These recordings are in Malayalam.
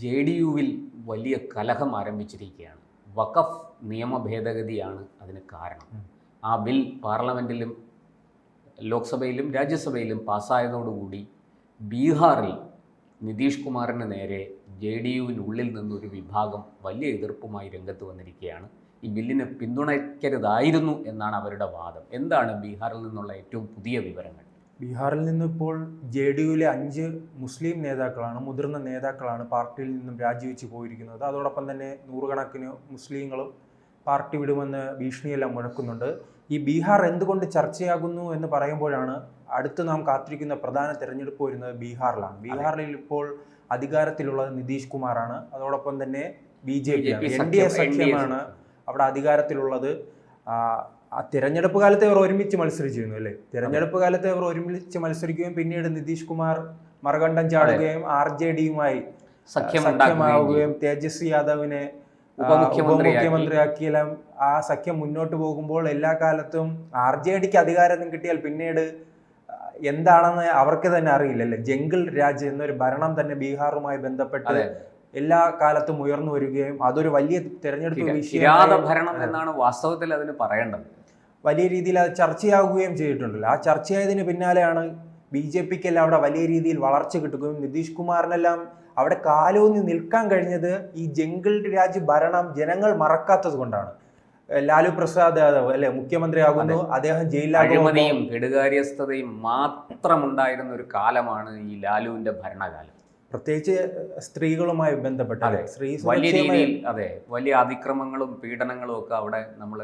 ജെ ഡി യുവിൽ വലിയ കലഹം ആരംഭിച്ചിരിക്കുകയാണ്. വഖഫ് നിയമ ഭേദഗതിയാണ് അതിന് കാരണം. ആ ബിൽ പാർലമെന്റിലും ലോക്സഭയിലും രാജ്യസഭയിലും പാസ്സായതോടുകൂടി ബീഹാറിൽ നിതീഷ് കുമാറിന് നേരെ ജെ ഡി യുവിനുള്ളിൽ നിന്നൊരു വിഭാഗം വലിയ എതിർപ്പുമായി രംഗത്ത് വന്നിരിക്കുകയാണ്. ഈ ബില്ലിനെ പിന്തുണയ്ക്കരുതായിരുന്നു എന്നാണ് അവരുടെ വാദം. എന്താണ് ബീഹാറിൽ നിന്നുള്ള ഏറ്റവും പുതിയ വിവരങ്ങൾ? ബീഹാറിൽ നിന്നിപ്പോൾ ജെ ഡി യുവിലെ അഞ്ച് മുസ്ലിം നേതാക്കളാണ് മുതിർന്ന നേതാക്കളാണ് പാർട്ടിയിൽ നിന്നും രാജിവെച്ച് പോയിരിക്കുന്നത്. അതോടൊപ്പം തന്നെ നൂറുകണക്കിന് മുസ്ലിങ്ങളും പാർട്ടി വിടുമെന്ന് ഭീഷണിയെല്ലാം മുഴക്കുന്നുണ്ട്. ഈ ബീഹാർ എന്തുകൊണ്ട് ചർച്ചയാകുന്നു എന്ന് പറയുമ്പോഴാണ് അടുത്ത് നാം കാത്തിരിക്കുന്ന പ്രധാന തെരഞ്ഞെടുപ്പ് വരുന്നത് ബീഹാറിലാണ്. ബീഹാറിൽ ഇപ്പോൾ അധികാരത്തിലുള്ളത് നിതീഷ് കുമാറാണ്. അതോടൊപ്പം തന്നെ B J P N D A സഖ്യമാണ് അവിടെ അധികാരത്തിലുള്ളത്. തിരഞ്ഞെടുപ്പ് കാലത്ത് അവർ ഒരുമിച്ച് മത്സരിച്ചിരുന്നു അല്ലേ? തിരഞ്ഞെടുപ്പ് കാലത്ത് അവർ ഒരുമിച്ച് മത്സരിക്കുകയും പിന്നീട് നിതീഷ് കുമാർ മറുകണ്ഠം ചാടുകയും ആർ ജെ ഡിയുമായി സഖ്യം സഖ്യമാവുകയും തേജസ്വി യാദവിനെ ഉപമുഖ്യമന്ത്രിയാക്കിയെല്ലാം ആ സഖ്യം മുന്നോട്ട് പോകുമ്പോൾ എല്ലാ കാലത്തും ആർ ജെ ഡിക്ക് അധികാരം കിട്ടിയാൽ പിന്നീട് എന്താണെന്ന് അവർക്ക് തന്നെ അറിയില്ലല്ലേ? ജംഗിൾ രാജ് എന്നൊരു ഭരണം തന്നെ ബീഹാറുമായി ബന്ധപ്പെട്ട് എല്ലാ കാലത്തും ഉയർന്നു വരികയും അതൊരു വലിയ തിരഞ്ഞെടുപ്പ് ഭരണം എന്നാണ് വാസ്തവത്തിൽ അതിന് പറയേണ്ടത്. വലിയ രീതിയിൽ അത് ചർച്ചയാവുകയും ചെയ്തിട്ടുണ്ടല്ലോ. ആ ചർച്ചയായതിന് പിന്നാലെയാണ് ബി ജെ പിക്കെല്ലാം അവിടെ വലിയ രീതിയിൽ വളർച്ച കിട്ടുകയും നിതീഷ് കുമാറിനെല്ലാം അവിടെ കാലൂന്നി നിൽക്കാൻ കഴിഞ്ഞത് ഈ ജംഗിൾ രാജ് ഭരണം ജനങ്ങൾ മറക്കാത്തത് കൊണ്ടാണ്. ലാലു പ്രസാദ് യാദവ് അല്ലെ മുഖ്യമന്ത്രിയാകുന്നു അദ്ദേഹം ജയിലിലാകുമ്പോൾ അഴിമതിയും മാത്രം ഉണ്ടായിരുന്ന ഒരു കാലമാണ് ഈ ലാലുവിന്റെ ഭരണകാലം. പ്രത്യേകിച്ച് സ്ത്രീകളുമായി ബന്ധപ്പെട്ട് അതെ. സ്ത്രീ വലിയ രീതിയിൽ അതെ വലിയ അതിക്രമങ്ങളും പീഡനങ്ങളും ഒക്കെ അവിടെ നമ്മൾ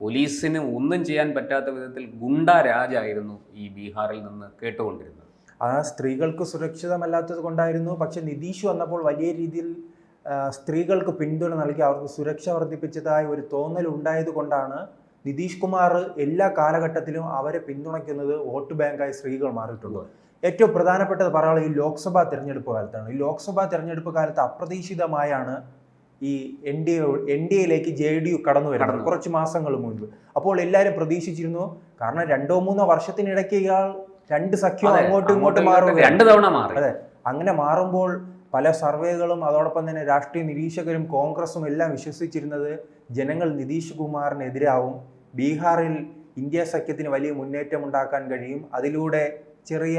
പോലീസിന് ഒന്നും ചെയ്യാൻ പറ്റാത്ത വിധത്തിൽ ഗുണ്ട രാജായിരുന്നു ഈ ബീഹാറിൽ നിന്ന് കേട്ടുകൊണ്ടിരുന്നത്. ആ സ്ത്രീകൾക്ക് സുരക്ഷിതമല്ലാത്തത് കൊണ്ടായിരുന്നു. പക്ഷെ നിതീഷ് വന്നപ്പോൾ വലിയ രീതിയിൽ സ്ത്രീകൾക്ക് പിന്തുണ നൽകി. അവർക്ക് സുരക്ഷ വർദ്ധിപ്പിച്ചതായ ഒരു തോന്നൽ ഉണ്ടായത് കൊണ്ടാണ് നിതീഷ് കുമാർ എല്ലാ കാലഘട്ടത്തിലും അവരെ പിന്തുണയ്ക്കുന്നത് വോട്ട് ബാങ്കായി സ്ത്രീകൾ മാറിയിട്ടുള്ളത് ഏറ്റവും പ്രധാനപ്പെട്ടത് പറയാനുള്ളത് ഈ ലോക്സഭാ തിരഞ്ഞെടുപ്പ് കാലത്താണ്. ഈ ലോക്സഭാ തിരഞ്ഞെടുപ്പ് കാലത്ത് അപ്രതീക്ഷിതമായാണ് ഈ N D A N D എയിലേക്ക് ജെ ഡി യു കടന്നു വരുന്നത് കുറച്ച് മാസങ്ങൾ മുൻപ്. അപ്പോൾ എല്ലാവരും പ്രതീക്ഷിച്ചിരുന്നു കാരണം രണ്ടോ മൂന്നോ വർഷത്തിനിടയ്ക്ക് ഇയാൾ രണ്ട് സഖ്യം അങ്ങോട്ടും ഇങ്ങോട്ടും മാറും രണ്ട് തവണ മാറി. അതെ അങ്ങനെ മാറുമ്പോൾ പല സർവേകളും അതോടൊപ്പം തന്നെ രാഷ്ട്രീയ നിരീക്ഷകരും കോൺഗ്രസും എല്ലാം വിശ്വസിച്ചിരുന്നത് ജനങ്ങൾ നിതീഷ് കുമാറിനെതിരാവും. ബീഹാറിൽ ഇന്ത്യ സഖ്യത്തിന് വലിയ മുന്നേറ്റം ഉണ്ടാക്കാൻ കഴിയും. അതിലൂടെ ചെറിയ.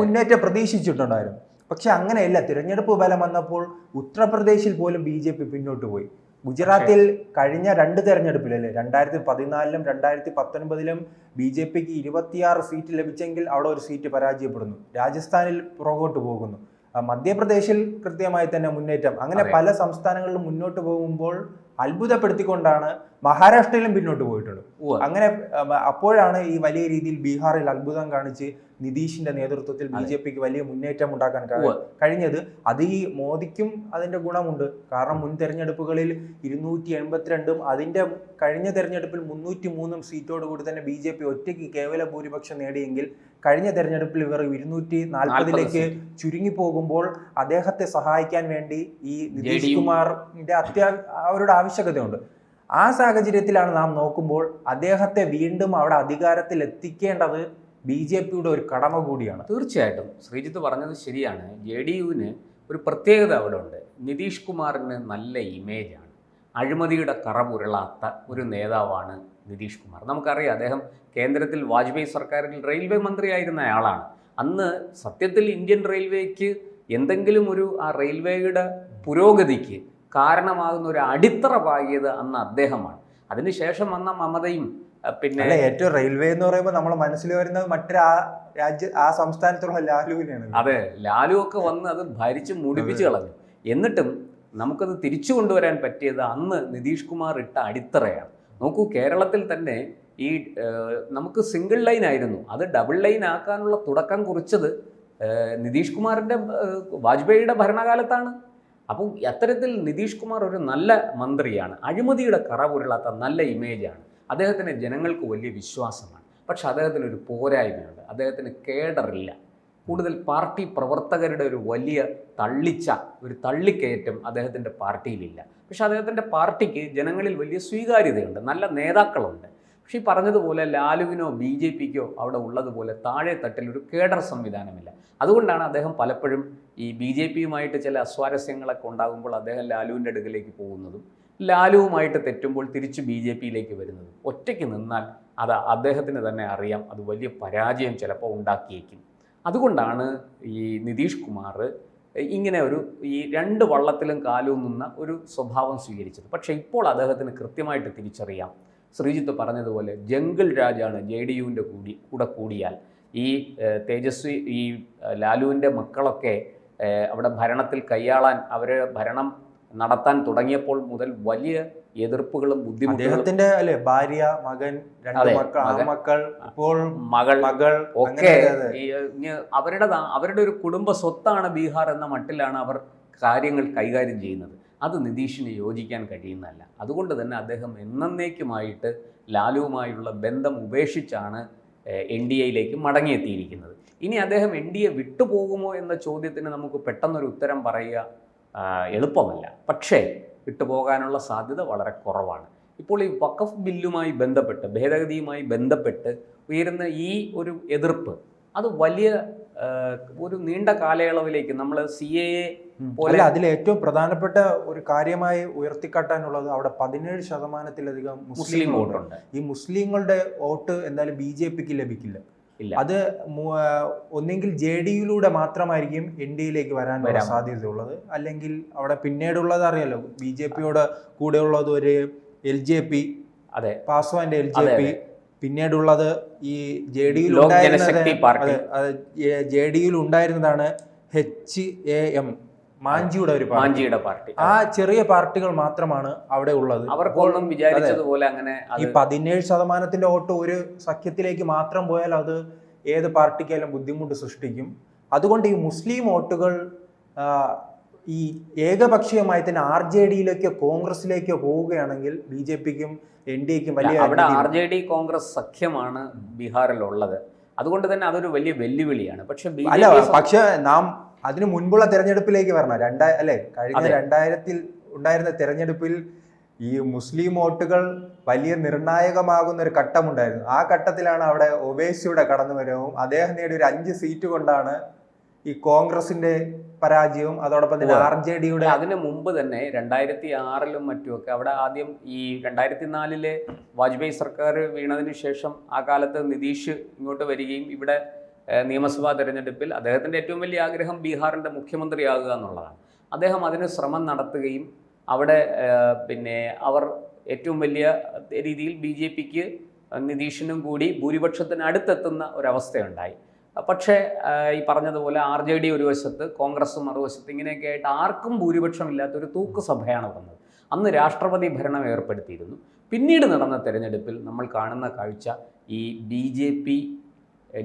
മുന്നേറ്റം പ്രതീക്ഷിച്ചിട്ടുണ്ടായിരുന്നു. പക്ഷെ അങ്ങനെയല്ല. തിരഞ്ഞെടുപ്പ് ഫലം വന്നപ്പോൾ ഉത്തർപ്രദേശിൽ പോലും ബി ജെ പി പിന്നോട്ട് പോയി. ഗുജറാത്തിൽ കഴിഞ്ഞ രണ്ട് തെരഞ്ഞെടുപ്പിലല്ലേ രണ്ടായിരത്തി പതിനാലിലും രണ്ടായിരത്തി പത്തൊൻപതിലും ബി ജെ പിക്ക് ഇരുപത്തിയാറ് സീറ്റ് ലഭിച്ചെങ്കിൽ അവിടെ ഒരു സീറ്റ് പരാജയപ്പെടുന്നു. രാജസ്ഥാനിൽ പുറകോട്ട് പോകുന്നു. മധ്യപ്രദേശിൽ കൃത്യമായി തന്നെ മുന്നേറ്റം. അങ്ങനെ പല സംസ്ഥാനങ്ങളിലും മുന്നോട്ട് പോകുമ്പോൾ അത്ഭുതപ്പെടുത്തിക്കൊണ്ടാണ് മഹാരാഷ്ട്രയിലും പിന്നോട്ട് പോയിട്ടുണ്ട്. അങ്ങനെ അപ്പോഴാണ് ഈ വലിയ രീതിയിൽ ബീഹാറിൽ അത്ഭുതം കാണിച്ച് നിതീഷിന്റെ നേതൃത്വത്തിൽ ബി ജെ പിക്ക് വലിയ മുന്നേറ്റം ഉണ്ടാക്കാൻ കഴി- കഴിഞ്ഞത്. അത് ഈ മോദിക്കും അതിന്റെ ഗുണമുണ്ട്. കാരണം മുൻ തെരഞ്ഞെടുപ്പുകളിൽ ഇരുന്നൂറ്റി എൺപത്തിരണ്ടും അതിന്റെ കഴിഞ്ഞ തെരഞ്ഞെടുപ്പിൽ മുന്നൂറ്റി മൂന്നും സീറ്റോട് കൂടി തന്നെ ബി ജെ പി ഒറ്റയ്ക്ക് കേവല ഭൂരിപക്ഷം നേടിയെങ്കിൽ കഴിഞ്ഞ തെരഞ്ഞെടുപ്പിൽ ഇവർ ഇരുന്നൂറ്റി നാൽപ്പതിലേക്ക് ചുരുങ്ങി പോകുമ്പോൾ അദ്ദേഹത്തെ സഹായിക്കാൻ വേണ്ടി ഈ നിതീഷ്. കുമാറിന്റെ അത്യാ അവരുടെ ആവശ്യകതയുണ്ട്. ആ സാഹചര്യത്തിലാണ് നാം നോക്കുമ്പോൾ അദ്ദേഹത്തെ വീണ്ടും അവിടെ അധികാരത്തിൽ എത്തിക്കേണ്ടത് ബി ജെ പിയുടെ ഒരു കടമ കൂടിയാണ്. തീർച്ചയായിട്ടും. ശ്രീജിത്ത് പറഞ്ഞത് ശരിയാണ്. ജെ ഡി യുവിന് ഒരു പ്രത്യേകത അവിടെ ഉണ്ട്. നിതീഷ് കുമാറിന് നല്ല ഇമേജാണ് അഴിമതിയുടെ കറ പുരളാത്ത ഒരു നേതാവാണ് നിതീഷ് കുമാർ. നമുക്കറിയാം അദ്ദേഹം കേന്ദ്രത്തിൽ വാജ്പേയി സർക്കാരിൽ റെയിൽവേ മന്ത്രിയായിരുന്ന ആളാണ്. അന്ന് സത്യത്തിൽ ഇന്ത്യൻ റെയിൽവേക്ക് എന്തെങ്കിലും ഒരു ആ റെയിൽവേയുടെ പുരോഗതിക്ക് കാരണമാകുന്ന ഒരു അടിത്തറ പാകിയത് അന്ന് അദ്ദേഹമാണ്. അതിനുശേഷം വന്ന മമതയും പിന്നെ ഏറ്റവും റെയിൽവേ എന്ന് പറയുമ്പോൾ നമ്മൾ മനസ്സിൽ വരുന്നത് മറ്റൊരു ആ രാജ്യ ആ സംസ്ഥാനത്തുള്ള ലാലുവിനെയാണ്. അതെ ലാലു ഒക്കെ വന്ന് അത് ഭരിച്ച് മുടിപ്പിച്ച് കളഞ്ഞു. എന്നിട്ടും നമുക്കത് തിരിച്ചു കൊണ്ടുവരാൻ പറ്റിയത് അന്ന് നിതീഷ് കുമാർ ഇട്ട അടിത്തറയാണ്. നോക്കൂ കേരളത്തിൽ തന്നെ ഈ നമുക്ക് സിംഗിൾ ലൈൻ ആയിരുന്നു. അത് ഡബിൾ ലൈൻ ആക്കാനുള്ള തുടക്കം കുറിച്ചത് നിതീഷ് കുമാറിന്റെ വാജ്പേയിയുടെ ഭരണകാലത്താണ്. അപ്പം അത്തരത്തിൽ നിതീഷ് കുമാർ ഒരു നല്ല മന്ത്രിയാണ്. അഴിമതിയുടെ കറ പുരളാത്ത നല്ല ഇമേജാണ് അദ്ദേഹത്തിന് ജനങ്ങൾക്ക് വലിയ വിശ്വാസമാണ്. പക്ഷെ അദ്ദേഹത്തിന് ഒരു പോരായ്മയുണ്ട്. അദ്ദേഹത്തിന് കേഡറില്ല. കൂടുതൽ പാർട്ടി പ്രവർത്തകരുടെ ഒരു വലിയ തള്ളിച്ച ഒരു തള്ളിക്കയറ്റം അദ്ദേഹത്തിന്റെ പാർട്ടിയിലില്ല. പക്ഷെ അദ്ദേഹത്തിന്റെ പാർട്ടിക്ക് ജനങ്ങളിൽ വലിയ സ്വീകാര്യതയുണ്ട്. നല്ല നേതാക്കളുണ്ട്. പക്ഷേ ഈ പറഞ്ഞതുപോലെ ലാലുവിനോ ബി ജെ പിക്കോ അവിടെ ഉള്ളതുപോലെ താഴെ തട്ടിൽ ഒരു കേഡർ സംവിധാനമില്ല. അതുകൊണ്ടാണ് അദ്ദേഹം പലപ്പോഴും ഈ ബി ജെ പിയുമായിട്ട് ചില അസ്വാരസ്യങ്ങളൊക്കെ ഉണ്ടാകുമ്പോൾ അദ്ദേഹം ലാലുവിന്റെ അടുക്കലേക്ക് പോകുന്നതും ലാലുവുമായിട്ട് തെറ്റുമ്പോൾ തിരിച്ച് ബി ജെ പിയിലേക്ക് വരുന്നതും. ഒറ്റയ്ക്ക് നിന്നാൽ അത് അദ്ദേഹത്തിന് തന്നെ അറിയാം അത് വലിയ പരാജയം ചിലപ്പോൾ ഉണ്ടാക്കിയേക്കും. അതുകൊണ്ടാണ് ഈ നിതീഷ് കുമാർ ഇങ്ങനെ ഒരു ഈ രണ്ട് വള്ളത്തിലും കാലൂന്നുന്ന ഒരു സ്വഭാവം സ്വീകരിച്ചത്. പക്ഷേ ഇപ്പോൾ അദ്ദേഹത്തിന് കൃത്യമായിട്ട് തിരിച്ചറിയാം. ശ്രീജിത്ത് പറഞ്ഞതുപോലെ ജംഗിൾ രാജാണ് ജെ ഡി യുവിന്റെ കൂടി കൂടെ കൂടിയാൽ. ഈ തേജസ്വി ഈ ലാലുവിന്റെ മക്കളൊക്കെ അവിടെ ഭരണത്തിൽ കൈയാളാൻ അവർ ഭരണം നടത്താൻ തുടങ്ങിയപ്പോൾ മുതൽ വലിയ എതിർപ്പുകളും ബുദ്ധിമുട്ടുകളും അല്ലെ ഭാര്യ മകൻ മക്കൾ ഇപ്പോൾ മകൾ മകൾ ഒക്കെ അവരുടെ അവരുടെ ഒരു കുടുംബ സ്വത്താണ് ബീഹാർ എന്ന മട്ടിലാണ് അവർ കാര്യങ്ങൾ കൈകാര്യം ചെയ്യുന്നത്. അത് നിതീഷിന് യോജിക്കാൻ കഴിയുന്നതല്ല. അതുകൊണ്ട് തന്നെ അദ്ദേഹം എന്നേക്കുമായിട്ട് ലാലുവുമായുള്ള ബന്ധം ഉപേക്ഷിച്ചാണ് എൻ ഡി എയിലേക്ക് മടങ്ങിയെത്തിയിരിക്കുന്നത്. ഇനി അദ്ദേഹം എൻ ഡി എ വിട്ടുപോകുമോ എന്ന ചോദ്യത്തിന് നമുക്ക് പെട്ടെന്നൊരു ഉത്തരം പറയുക എളുപ്പമല്ല. പക്ഷേ വിട്ടുപോകാനുള്ള സാധ്യത വളരെ കുറവാണ്. ഇപ്പോൾ ഈ വഖഫ് ബില്ലുമായി ബന്ധപ്പെട്ട് ഭേദഗതിയുമായി ബന്ധപ്പെട്ട് ഉയരുന്ന ഈ ഒരു എതിർപ്പ് അത് വലിയ ഒരു നീണ്ട കാലയളവിലേക്ക് നമ്മൾ സി എ. പോലെ- അതിൽ ഏറ്റവും പ്രധാനപ്പെട്ട ഒരു കാര്യമായി ഉയർത്തിക്കാട്ടാനുള്ളത് അവിടെ പതിനേഴ് ശതമാനത്തിലധികം മുസ്ലിം മുസ്ലിം വോട്ട് വോട്ടുണ്ട്. ഈ മുസ്ലിങ്ങളുടെ വോട്ട് എന്തായാലും ബി ജെ പിക്ക് ലഭിക്കില്ല. അത് ഒന്നെങ്കിൽ ജെ ഡി യുയിലൂടെ മാത്രമായിരിക്കും എൻ ഡിയിലേക്ക് വരാൻ. സാധ്യതയുള്ളത്. അല്ലെങ്കിൽ അവിടെ പിന്നീടുള്ളത് അറിയാലോ ബി ജെ പിയോട് കൂടെയുള്ളത് ഒരു എൽ ജെ പി അതെ. പാസ്വാന്റെ എൽ ജെ പി പിന്നീടുള്ളത് ഈ ജെ ഡിയിൽ ജെ ഡിയിൽ ഉണ്ടായിരുന്നതാണ് എച്ച് എ എം മാഞ്ചിയുടെ ഒരു മാഞ്ചിയുടെ പാർട്ടി. ആ ചെറിയ പാർട്ടികൾ മാത്രമാണ് അവിടെ ഉള്ളത്. അവർക്കൊന്നും വിചാരിച്ചതുപോലെ അങ്ങനെ ഈ പതിനേഴ് ശതമാനത്തിന്റെ വോട്ട് ഒരു സഖ്യത്തിലേക്ക് മാത്രം പോയാൽ അത് ഏത് പാർട്ടിക്കായാലും ബുദ്ധിമുട്ട് സൃഷ്ടിക്കും. അതുകൊണ്ട് ഈ മുസ്ലിം വോട്ടുകൾ ഈ ഏകപക്ഷീയമായി തന്നെ ആർ ജെ ഡിയിലേക്കോ കോൺഗ്രസിലേക്കോ പോവുകയാണെങ്കിൽ ബി ജെ പിക്കും എൻ ഡി എക്കും വലിയ അവിടെ ആർ ജെ ഡി കോൺഗ്രസ് സഖ്യമാണ് ബീഹാറിലുള്ളത്. അതുകൊണ്ട് തന്നെ അതൊരു വലിയ വെല്ലുവിളിയാണ്. പക്ഷെ അല്ല പക്ഷെ നാം അതിനു മുൻപുള്ള തെരഞ്ഞെടുപ്പിലേക്ക് വരണം. രണ്ടാ അല്ലെ കഴിഞ്ഞ. രണ്ടായിരത്തിൽ ഉണ്ടായിരുന്ന തെരഞ്ഞെടുപ്പിൽ ഈ മുസ്ലിം വോട്ടുകൾ വലിയ നിർണായകമാകുന്ന ഒരു ഘട്ടമുണ്ടായിരുന്നു. ആ ഘട്ടത്തിലാണ് അവിടെ ഒബേസിയുടെ കടന്നുവരവും അദ്ദേഹം നേടിയ ഒരു അഞ്ച് സീറ്റ് കൊണ്ടാണ് ഈ കോൺഗ്രസിന്റെ പരാജയവും അതോടൊപ്പം തന്നെ. ആർ ജെ ഡിയുടെ അതിന് മുമ്പ് തന്നെ രണ്ടായിരത്തി ആറിലും മറ്റുമൊക്കെ അവിടെ ആദ്യം ഈ രണ്ടായിരത്തി നാലിലെ വാജ്പേയി സർക്കാർ വീണതിന് ശേഷം ആ കാലത്ത് നിതീഷ് ഇങ്ങോട്ട് വരികയും ഇവിടെ നിയമസഭാ തെരഞ്ഞെടുപ്പിൽ അദ്ദേഹത്തിന്റെ ഏറ്റവും വലിയ ആഗ്രഹം ബീഹാറിന്റെ മുഖ്യമന്ത്രിയാകുക എന്നുള്ളതാണ് അദ്ദേഹം അതിന് ശ്രമം നടത്തുകയും അവിടെ പിന്നെ അവർ ഏറ്റവും വലിയ രീതിയിൽ ബി ജെ പിക്ക് നിതീഷിനും കൂടി ഭൂരിപക്ഷത്തിന് അടുത്തെത്തുന്ന ഒരവസ്ഥയുണ്ടായി പക്ഷേ ഈ പറഞ്ഞതുപോലെ ആർ ജെ ഡി ഒരു വശത്ത് കോൺഗ്രസ് മറുവശത്ത് ഇങ്ങനെയൊക്കെ ആയിട്ട് ആർക്കും ഭൂരിപക്ഷമില്ലാത്ത ഒരു തൂക്കുസഭയാണ് വന്നത്. അന്ന് രാഷ്ട്രപതി ഭരണം ഏർപ്പെടുത്തിയിരുന്നു. പിന്നീട് നടന്ന തെരഞ്ഞെടുപ്പിൽ നമ്മൾ കാണുന്ന കാഴ്ച ഈ B J P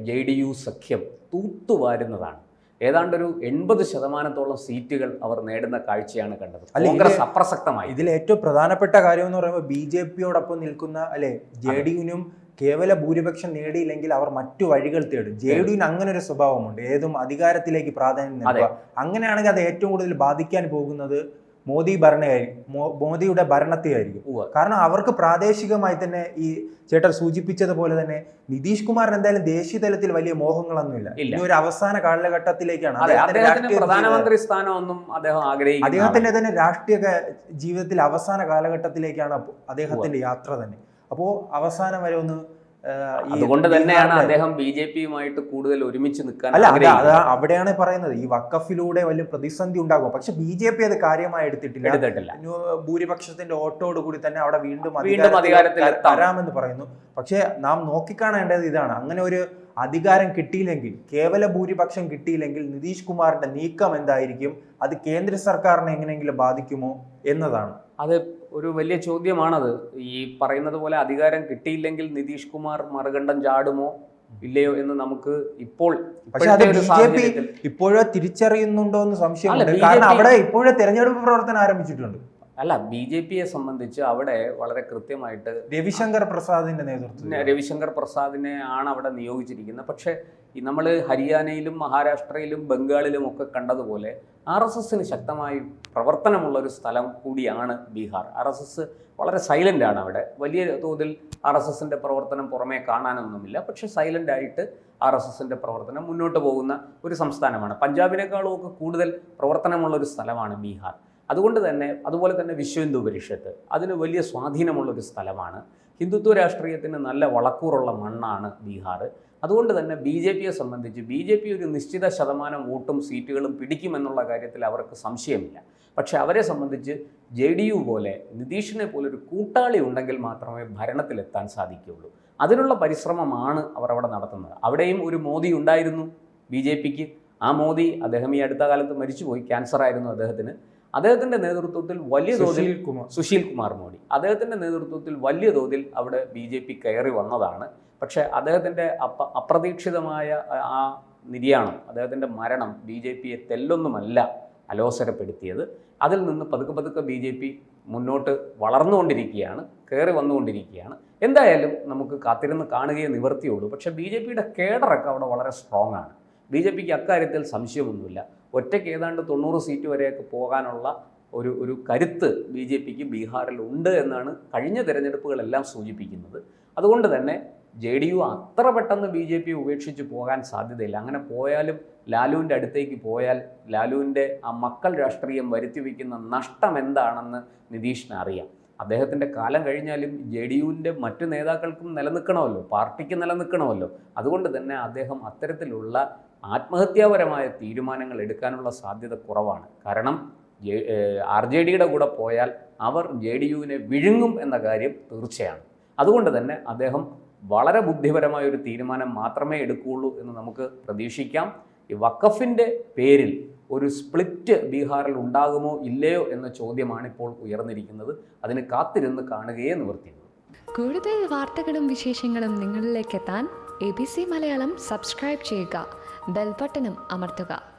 J D U സഖ്യം തൂത്തുവാരുന്നതാണ്. ഏതാണ്ട് ഒരു എൺപത് ശതമാനത്തോളം സീറ്റുകൾ അവർ നേടുന്ന കാഴ്ചയാണ് കണ്ടത്. കോൺഗ്രസ് അപ്രസക്തമായി. ഇതിൽ ഏറ്റവും പ്രധാനപ്പെട്ട കാര്യം എന്ന് പറയുമ്പോൾ ബി ജെ പിയോടൊപ്പം നിൽക്കുന്ന അല്ലെ ജെ ഡി യുനും കേവല ഭൂരിപക്ഷം നേടിയില്ലെങ്കിൽ അവർ മറ്റു വഴികൾ തേടും. ജെ ഡി യുന് അങ്ങനെ ഒരു സ്വഭാവമുണ്ട്. ഏതും അധികാരത്തിലേക്ക് പ്രാധാന്യം നൽകുക. അങ്ങനെയാണെങ്കിൽ അത് ഏറ്റവും കൂടുതൽ ബാധിക്കാൻ പോകുന്നത് മോദി ഭരണയായിരിക്കും മോദിയുടെ ഭരണത്തെയായിരിക്കും. ആയിരിക്കും കാരണം അവർക്ക് പ്രാദേശികമായി തന്നെ ഈ ചേട്ടൻ സൂചിപ്പിച്ചതുപോലെ തന്നെ നിതീഷ് കുമാറിന് എന്തായാലും ദേശീയ തലത്തിൽ വലിയ മോഹങ്ങളൊന്നുമില്ല. ഇല്ല. ഇനി ഒരു അവസാന കാലഘട്ടത്തിലേക്കാണ്. പ്രധാനമന്ത്രി സ്ഥാനമൊന്നും അദ്ദേഹം ആഗ്രഹിക്കുന്നത് അദ്ദേഹത്തിന്റെ തന്നെ രാഷ്ട്രീയ ജീവിതത്തിൽ അവസാന കാലഘട്ടത്തിലേക്കാണ് അദ്ദേഹത്തിന്റെ യാത്ര തന്നെ. അപ്പോ അവസാനം വരെ ഒന്ന് അതുകൊണ്ട് തന്നെയാണ് അദ്ദേഹം ബി ജെ പിയുമായിട്ട് കൂടുതൽ ഒരുമിച്ച് നിൽക്കാൻ അല്ല അത് അത് അവിടെയാണ് പറയുന്നത്. ഈ വക്കഫിലൂടെ വലിയ പ്രതിസന്ധി ഉണ്ടാകും. പക്ഷെ ബി ജെ പി അത് കാര്യമായി എടുത്തിട്ടില്ല. എടുത്തിട്ടില്ല. ഭൂരിപക്ഷത്തിന്റെ ഓട്ടോട് കൂടി തന്നെ അവിടെ വീണ്ടും വീണ്ടും അധികാരത്തിൽ തരാമെന്ന് പറയുന്നു. പക്ഷെ നാം നോക്കിക്കാണേണ്ടത് ഇതാണ്. അങ്ങനെ ഒരു അധികാരം കിട്ടിയില്ലെങ്കിൽ കേവല ഭൂരിപക്ഷം കിട്ടിയില്ലെങ്കിൽ നിതീഷ് കുമാറിന്റെ നീക്കം എന്തായിരിക്കും? അത് കേന്ദ്ര സർക്കാരിനെ എങ്ങനെയെങ്കിലും ബാധിക്കുമോ എന്നതാണ്. അത് ഒരു വലിയ ചോദ്യമാണത്. ഈ പറയുന്നത് പോലെ അധികാരം കിട്ടിയില്ലെങ്കിൽ നിതീഷ് കുമാർ മറുകണ്ഠം ചാടുമോ ഇല്ലയോ എന്ന് നമുക്ക് ഇപ്പോൾ ഇപ്പോഴോ തിരിച്ചറിയുന്നുണ്ടോ എന്ന് സംശയമുണ്ട്. കാരണം അവിടെ ഇപ്പോഴേ തെരഞ്ഞെടുപ്പ് പ്രവർത്തനം ആരംഭിച്ചിട്ടുണ്ട്. അല്ല ബി ജെ പിയെ സംബന്ധിച്ച് അവിടെ വളരെ കൃത്യമായിട്ട് രവിശങ്കർ പ്രസാദിന്റെ നേതൃത്വം രവിശങ്കർ പ്രസാദിനെ ആണ് അവിടെ നിയോഗിച്ചിരിക്കുന്നത്. പക്ഷേ നമ്മൾ ഹരിയാനയിലും മഹാരാഷ്ട്രയിലും ബംഗാളിലും ഒക്കെ കണ്ടതുപോലെ ആർ എസ് എസിന് ശക്തമായി പ്രവർത്തനമുള്ള ഒരു സ്ഥലം കൂടിയാണ് ബീഹാർ. ആർ എസ് എസ് വളരെ സൈലന്റ് ആണ് അവിടെ. വലിയ തോതിൽ ആർ എസ് എസിന്റെ പ്രവർത്തനം പുറമേ കാണാനൊന്നുമില്ല. പക്ഷെ സൈലന്റ് ആയിട്ട് ആർ എസ് എസിന്റെ പ്രവർത്തനം മുന്നോട്ട് പോകുന്ന ഒരു സംസ്ഥാനമാണ്. പഞ്ചാബിനേക്കാളും ഒക്കെ കൂടുതൽ പ്രവർത്തനമുള്ള ഒരു സ്ഥലമാണ് ബീഹാർ. അതുകൊണ്ട് തന്നെ അതുപോലെ തന്നെ വിശ്വ ഹിന്ദു പരിഷത്ത് അതിന് വലിയ സ്വാധീനമുള്ളൊരു സ്ഥലമാണ്. ഹിന്ദുത്വ രാഷ്ട്രീയത്തിന് നല്ല വളക്കൂറുള്ള മണ്ണാണ് ബീഹാർ അതുകൊണ്ട് തന്നെ ബി ജെ പിയെ സംബന്ധിച്ച് ബി ജെ പി ഒരു നിശ്ചിത ശതമാനം വോട്ടും സീറ്റുകളും പിടിക്കുമെന്നുള്ള കാര്യത്തിൽ അവർക്ക് സംശയമില്ല. പക്ഷെ അവരെ സംബന്ധിച്ച് ജെ ഡി യു പോലെ നിതീഷിനെ പോലെ ഒരു കൂട്ടാളി ഉണ്ടെങ്കിൽ മാത്രമേ ഭരണത്തിലെത്താൻ സാധിക്കുകയുള്ളൂ. അതിനുള്ള പരിശ്രമമാണ് അവർ അവിടെ നടത്തുന്നത്. അവിടെയും ഒരു മോദി ഉണ്ടായിരുന്നു ബി ജെ പിക്ക്. ആ മോദി അദ്ദേഹം ഈ അടുത്ത കാലത്ത് മരിച്ചുപോയി. ക്യാൻസറായിരുന്നു അദ്ദേഹത്തിന്. അദ്ദേഹത്തിന്റെ നേതൃത്വത്തിൽ വലിയ തോതിൽ സുശീൽ കുമാർ. സുശീൽ കുമാർ മോഡി. അദ്ദേഹത്തിന്റെ നേതൃത്വത്തിൽ വലിയ തോതിൽ അവിടെ ബി ജെ പി കയറി വന്നതാണ്. പക്ഷേ അദ്ദേഹത്തിന്റെ അപ്പ അപ്രതീക്ഷിതമായ ആ- ആ നിര്യാണം അദ്ദേഹത്തിന്റെ മരണം ബി ജെ പിയെ തെല്ലൊന്നുമല്ല അലോസരപ്പെടുത്തിയത്. അതിൽ നിന്ന് പതുക്കെ പതുക്കെ ബി ജെ പി മുന്നോട്ട് വളർന്നുകൊണ്ടിരിക്കുകയാണ് കയറി വന്നുകൊണ്ടിരിക്കുകയാണ്. എന്തായാലും നമുക്ക് കാത്തിരുന്ന് കാണുകയെ നിവർത്തിയുള്ളൂ പക്ഷേ ബി ജെ പിയുടെ കേഡറൊക്കെ അവിടെ വളരെ സ്ട്രോങ് ആണ്. ബി ജെ പിക്ക് അക്കാര്യത്തിൽ സംശയമൊന്നുമില്ല. ഒറ്റയ്ക്ക് ഏതാണ്ട് തൊണ്ണൂറ് സീറ്റ് വരെയൊക്കെ പോകാനുള്ള ഒരു ഒരു കരുത്ത് ബി ജെ പിക്ക് ബീഹാറിൽ ഉണ്ട് എന്നാണ് കഴിഞ്ഞ തിരഞ്ഞെടുപ്പുകളെല്ലാം സൂചിപ്പിക്കുന്നത്. അതുകൊണ്ട് തന്നെ ജെ ഡി യു അത്ര പെട്ടെന്ന് ബി ജെ പി ഉപേക്ഷിച്ച് പോകാൻ സാധ്യതയില്ല. അങ്ങനെ പോയാലും ലാലുവിന്റെ അടുത്തേക്ക് പോയാൽ ലാലുവിന്റെ ആ മക്കൾ രാഷ്ട്രീയം വരുത്തി വയ്ക്കുന്ന നഷ്ടം എന്താണെന്ന് നിതീഷിന് അറിയാം. അദ്ദേഹത്തിന്റെ കാലം കഴിഞ്ഞാലും ജെ ഡി യുവിന്റെ മറ്റു നേതാക്കൾക്കും നിലനിൽക്കണമല്ലോ പാർട്ടിക്ക് നിലനിൽക്കണമല്ലോ. അതുകൊണ്ട് തന്നെ അദ്ദേഹം അത്തരത്തിലുള്ള ആത്മഹത്യാപരമായ തീരുമാനങ്ങൾ എടുക്കാനുള്ള സാധ്യത കുറവാണ്. കാരണം ആർ ജെ ഡിയുടെ കൂടെ പോയാൽ അവർ ജെ ഡി യുവിനെ വിഴുങ്ങും എന്ന കാര്യം തീർച്ചയാണ്. അതുകൊണ്ട് തന്നെ അദ്ദേഹം വളരെ ബുദ്ധിപരമായ ഒരു തീരുമാനം മാത്രമേ എടുക്കുകയുള്ളൂ എന്ന് നമുക്ക് പ്രതീക്ഷിക്കാം. ഈ വക്കഫിന്റെ പേരിൽ ഒരു സ്പ്ലിറ്റ് ബീഹാറിൽ ഉണ്ടാകുമോ ഇല്ലയോ എന്ന ചോദ്യമാണ് ഇപ്പോൾ ഉയർന്നിരിക്കുന്നത്. അതിന് കാത്തിരുന്ന് കാണുകയേ നിവർത്തിയുള്ളൂ കൂടുതൽ വാർത്തകളും വിശേഷങ്ങളും നിങ്ങളിലേക്ക് എത്താൻ A B C Malayalam subscribe ചെയ്യുക. ബെൽബട്ടനും അമർത്തുക.